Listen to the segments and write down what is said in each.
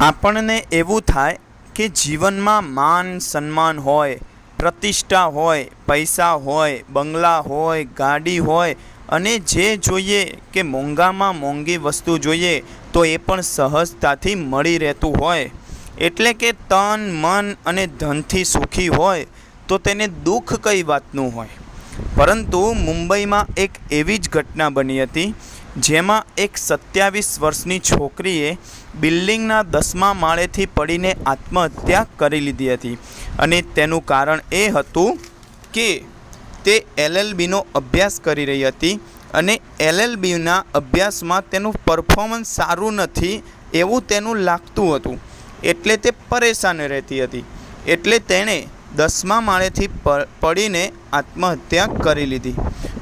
આપણને એવું થાય કે જીવનમાં માન સન્માન હોય, પ્રતિષ્ઠા હોય, પૈસા હોય, બંગલા હોય, ગાડી હોય અને જે જોઈએ કે મોંઘામાં મોંઘી વસ્તુ જોઈએ તો એ પણ સહજતાથી મળી રહેતું હોય. એટલે કે તન, મન અને ધનથી સુખી હોય તો તેને દુઃખ કઈ વાતનું હોય? પરંતુ મુંબઈમાં એક એવી જ ઘટના બની હતી, જેમાં એક સત્યાવીસ વર્ષની છોકરીએ બિલ્ડિંગના દસમા માળેથી પડીને આત્મહત્યા કરી લીધી હતી. અને તેનું કારણ એ હતું કે તે એલએલબીનો અભ્યાસ કરી રહી હતી અને એલએલબીના અભ્યાસમાં તેનું પરફોર્મન્સ સારું નથી એવું તેનું લાગતું હતું. એટલે તે પરેશાન રહેતી હતી. એટલે તેણે દસમા માળેથી પડીને આત્મહત્યા કરી લીધી.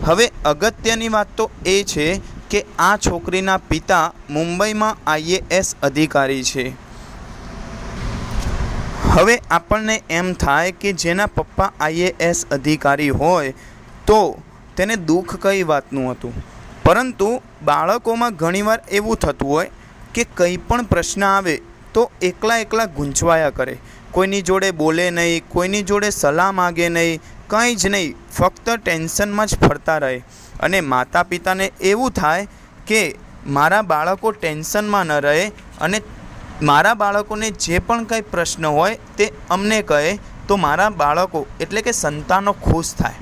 હવે અગત્યની વાત તો એ છે કે આ છોકરીના પિતા મુંબઈમાં આઈએએસ અધિકારી છે. હવે આપણને એમ થાય કે જેના પપ્પા આઈએએસ અધિકારી હોય તો તેને દુઃખ કઈ વાતનું હતું? પરંતુ બાળકોમાં ઘણીવાર એવું થતું હોય કે કંઈ પણ પ્રશ્ન આવે તો એકલા એકલા ગૂંચવાયા કરે. કોઈની જોડે બોલે નહીં, કોઈની જોડે સલાહ માગે નહીં, કંઈ જ નહીં, ફક્ત ટેન્શનમાં જ ફરતા રહે. અને માતા પિતાને એવું થાય કે મારા બાળકો ટેન્શનમાં ન રહે અને મારા બાળકોને જે પણ કંઈ પ્રશ્ન હોય તે અમને કહે, તો મારા બાળકો એટલે કે સંતાનો ખુશ થાય.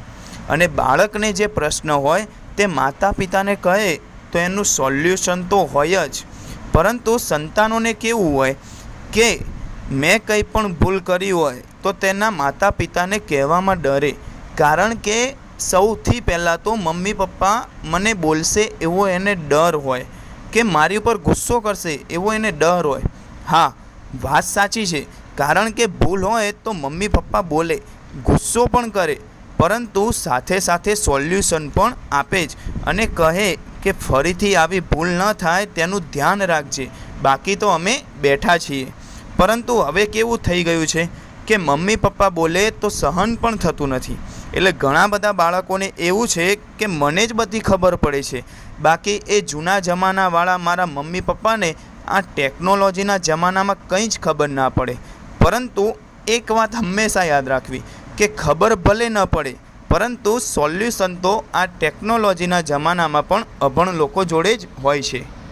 અને બાળકને જે પ્રશ્ન હોય તે માતા પિતાને કહે, તો એનું સોલ્યુશન તો હોય જ. પરંતુ સંતાનોને કેવું હોય કે મેં કંઈ પણ ભૂલ કરી હોય તો તેના માતા પિતાને કહેવામાં ડરે. કારણ કે સૌથી પહેલાં તો મમ્મી પપ્પા મને બોલશે એવો એને ડર હોય કે મારી ઉપર ગુસ્સો કરશે એવો એને ડર હોય. હા, વાત સાચી છે. કારણ કે ભૂલ હોય તો મમ્મી પપ્પા બોલે, ગુસ્સો પણ કરે, પરંતુ સાથે સાથે સોલ્યુશન પણ આપે જ અને કહે કે ફરીથી આવી ભૂલ ન થાય તેનું ધ્યાન રાખજે. બાકી તો અમે બેઠા છીએ. પરંતુ હવે કેવું થઈ ગયું છે કે મમ્મી પપ્પા બોલે તો સહન પણ થતું નથી. એટલે ઘણા બધા બાળકોને એવું છે કે મને જ બધી ખબર પડે છે. બાકી એ જૂના જમાનાવાળા મારા મમ્મી પપ્પાને આ ટેકનોલોજીના જમાનામાં કંઈ જ ખબર ના પડે. પરંતુ એક વાત હંમેશા યાદ રાખવી કે ખબર ભલે ન પડે પરંતુ સોલ્યુશન તો આ ટેકનોલોજીના જમાનામાં પણ અભણ લોકો જોડે જ હોય છે.